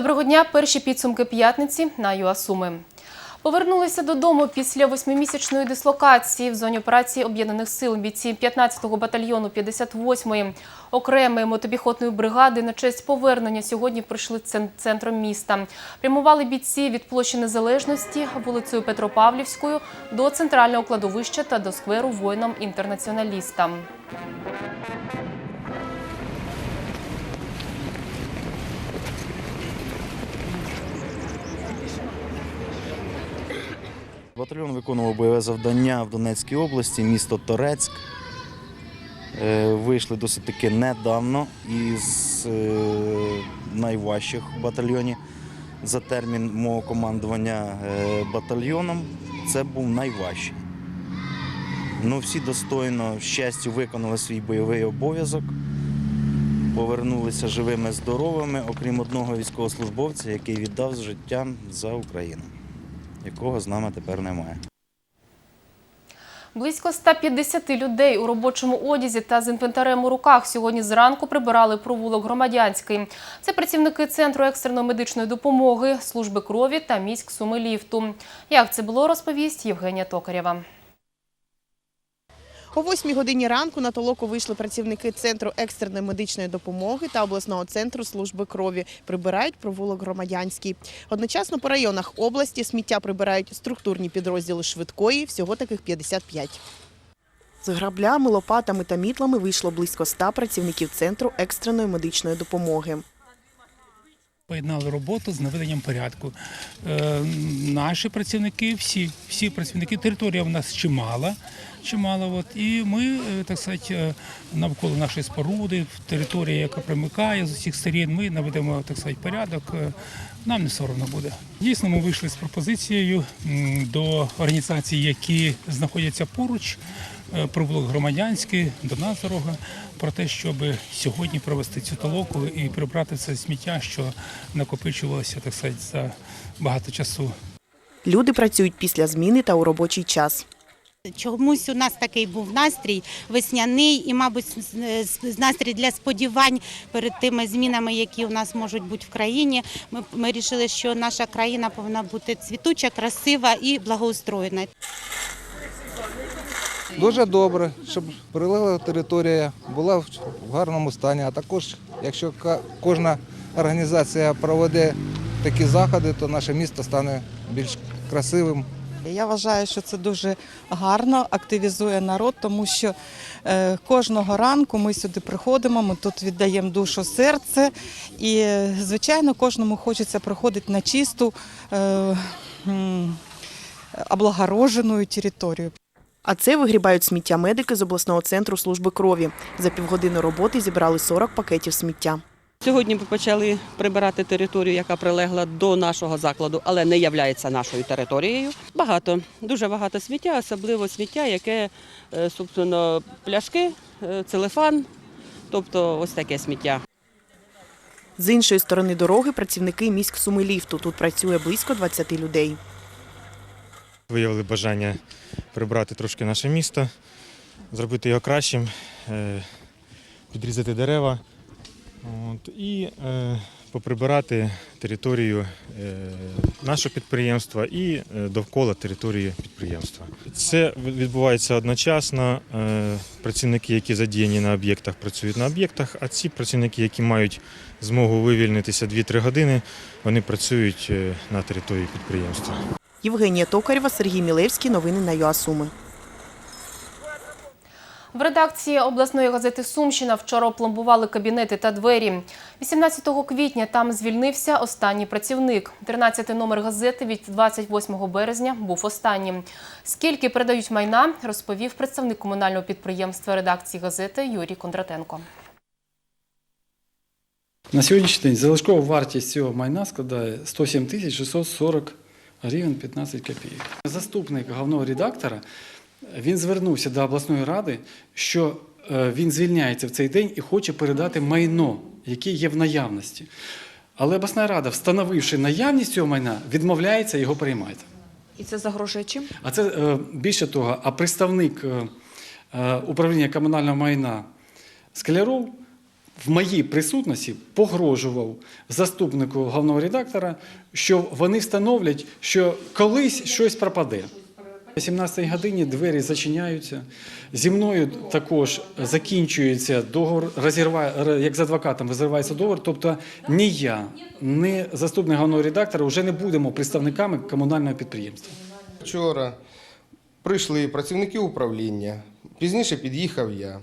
Доброго дня. Перші підсумки п'ятниці на ЮАСуми. Повернулися додому після восьмимісячної дислокації в зоні операції Об'єднаних сил бійці 15-го батальйону 58-ї окремої мотопіхотної бригади на честь повернення сьогодні прийшли центром міста. Прямували бійці від площі Незалежності вулицею Петропавлівською до центрального кладовища та до скверу воїнам-інтернаціоналістам. Батальйон виконував бойове завдання в Донецькій області, місто Торецьк. Е, Вийшли досить таки недавно із е, найважчих батальйонів. За термін мого командування е, батальйоном це був найважчий. Ну, всі достойно з щастю виконали свій бойовий обов'язок, повернулися живими, здоровими, окрім одного військовослужбовця, який віддав життя за Україну якого з нами тепер немає. Близько 150 людей у робочому одязі та з інвентарем у руках сьогодні зранку прибирали провулок Громадянський. Це працівники Центру екстреної медичної допомоги, служби крові та міськ Сумиліфту. Як це було, розповість Євгенія Токарєва. О 8 годині ранку на толоку вийшли працівники Центру екстреної медичної допомоги та обласного центру служби крові. Прибирають провулок громадянський. Одночасно по районах області сміття прибирають структурні підрозділи швидкої, всього таких 55. З граблями, лопатами та мітлами вийшло близько 100 працівників Центру екстреної медичної допомоги. Поєднали роботу з наведенням порядку. Е, наші працівники, всі, всі працівники, територія в нас чимала, чимала. От, і ми, е, так сказати, е, навколо нашої споруди, територія, яка примикає з усіх сторін, ми наведемо так сказати, порядок. Е, Нам не соромно буде. Дійсно, ми вийшли з пропозицією до організацій, які знаходяться поруч, провулок громадянський, до нас дорога, про те, щоб сьогодні провести цю толоку і прибрати це сміття, що накопичувалося так сказати, за багато часу. Люди працюють після зміни та у робочий час. Чомусь у нас такий був настрій весняний і, мабуть, настрій для сподівань перед тими змінами, які у нас можуть бути в країні. Ми, ми вирішили, що наша країна повинна бути цвітуча, красива і благоустроєна. Дуже добре, щоб прилегла територія була в гарному стані. А також, якщо кожна організація проведе такі заходи, то наше місто стане більш красивим. Я вважаю, що це дуже гарно активізує народ, тому що е, кожного ранку ми сюди приходимо, ми тут віддаємо душу, серце, і звичайно, кожному хочеться приходити на чисту е, облагорожену територію. А це вигрібають сміття медики з обласного центру служби крові. За півгодини роботи зібрали 40 пакетів сміття. Сьогодні ми почали прибирати територію, яка прилегла до нашого закладу, але не є нашою територією. Багато, дуже багато сміття, особливо сміття, яке, е, собственно, пляшки, е, целефан, тобто ось таке сміття. З іншої сторони дороги працівники міськ суми ліфту. Тут працює близько 20 людей. Виявили бажання прибрати трошки наше місто, зробити його кращим, е, підрізати дерева от, і е, поприбирати територію е, нашого підприємства і довкола території підприємства. Це відбувається одночасно. Працівники, які задіяні на об'єктах, працюють на об'єктах, а ці працівники, які мають змогу вивільнитися 2-3 години, вони працюють на території підприємства. Євгенія Токарєва, Сергій Мілевський. Новини на ЮАСуми. В редакції обласної газети Сумщина вчора опломбували кабінети та двері. 18 квітня там звільнився останній працівник. 13 номер газети від 28 березня був останнім. Скільки передають майна, розповів представник комунального підприємства редакції газети Юрій Кондратенко. На сьогоднішній день залишкова вартість цього майна складає 107 тисяч 640 гривень 15 копійок. Заступник головного редактора він звернувся до обласної ради, що е, він звільняється в цей день і хоче передати майно, яке є в наявності. Але обласна рада, встановивши наявність цього майна, відмовляється його приймати. І це загрожує чим? А це е, більше того, а представник е, управління комунального майна Скаляров в моїй присутності погрожував заступнику головного редактора, що вони встановлять, що колись щось пропаде. О 17 годині двері зачиняються. Зі мною також закінчується договор, розірває, як з адвокатом розривається договор. Тобто ні я, ні заступник головного редактора вже не будемо представниками комунального підприємства. Вчора прийшли працівники управління, пізніше під'їхав я.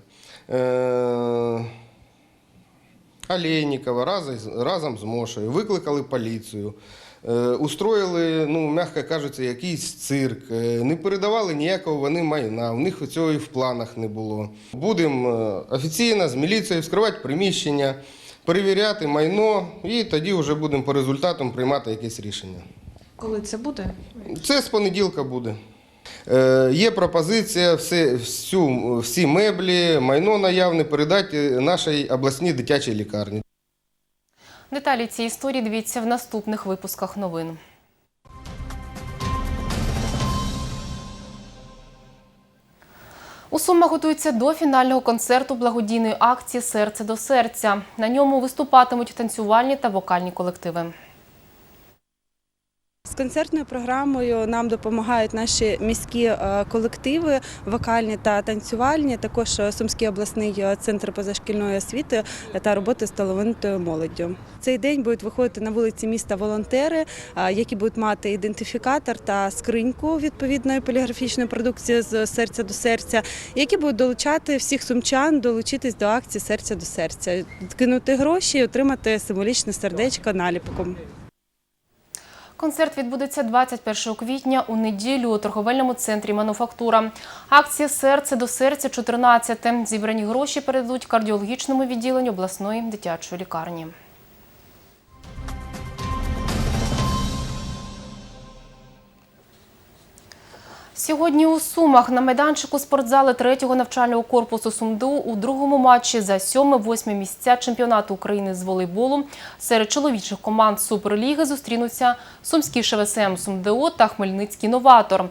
Олейникова разом, з- разом з Мошею, викликали поліцію, е, устроїли, ну, м'яко кажучи, якийсь цирк, е, не передавали ніякого вони майна, у них цього і в планах не було. Будемо е, офіційно з міліцією вскривати приміщення, перевіряти майно і тоді вже будемо по результатам приймати якесь рішення. Коли це буде? Це з понеділка буде. Е, є пропозиція все, всю, всі меблі, майно наявне передати нашій обласній дитячій лікарні. Деталі цієї історії дивіться в наступних випусках новин. У Сумах готуються до фінального концерту благодійної акції Серце до серця. На ньому виступатимуть танцювальні та вокальні колективи. Концертною програмою нам допомагають наші міські е, колективи, вокальні та танцювальні, також е, Сумський обласний е, центр позашкільної освіти та роботи з талановитою молоддю. Цей день будуть виходити на вулиці міста волонтери, які будуть мати ідентифікатор та скриньку відповідної поліграфічної продукції з серця до серця, які будуть долучати всіх сумчан долучитись до акції серця до серця, кинути гроші і отримати символічне сердечко наліпком. Концерт відбудеться 21 квітня у неділю у торговельному центрі «Мануфактура». Акція «Серце до серця» 14. Зібрані гроші передадуть кардіологічному відділенню обласної дитячої лікарні. Сьогодні у Сумах на майданчику спортзали третього навчального корпусу СумДУ у другому матчі за сьоме-восьме місця чемпіонату України з волейболу серед чоловічих команд Суперліги зустрінуться Сумський ШВСМ СумДУ та Хмельницький новатор.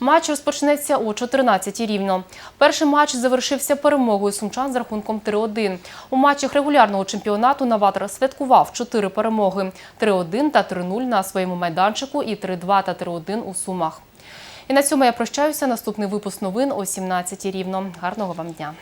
Матч розпочнеться о 14-й рівно. Перший матч завершився перемогою сумчан з рахунком 3-1. У матчах регулярного чемпіонату новатор святкував 4 перемоги – 3-1 та 3-0 на своєму майданчику і 3-2 та 3-1 у Сумах. І на цьому я прощаюся. Наступний випуск новин о 17 рівно. Гарного вам дня.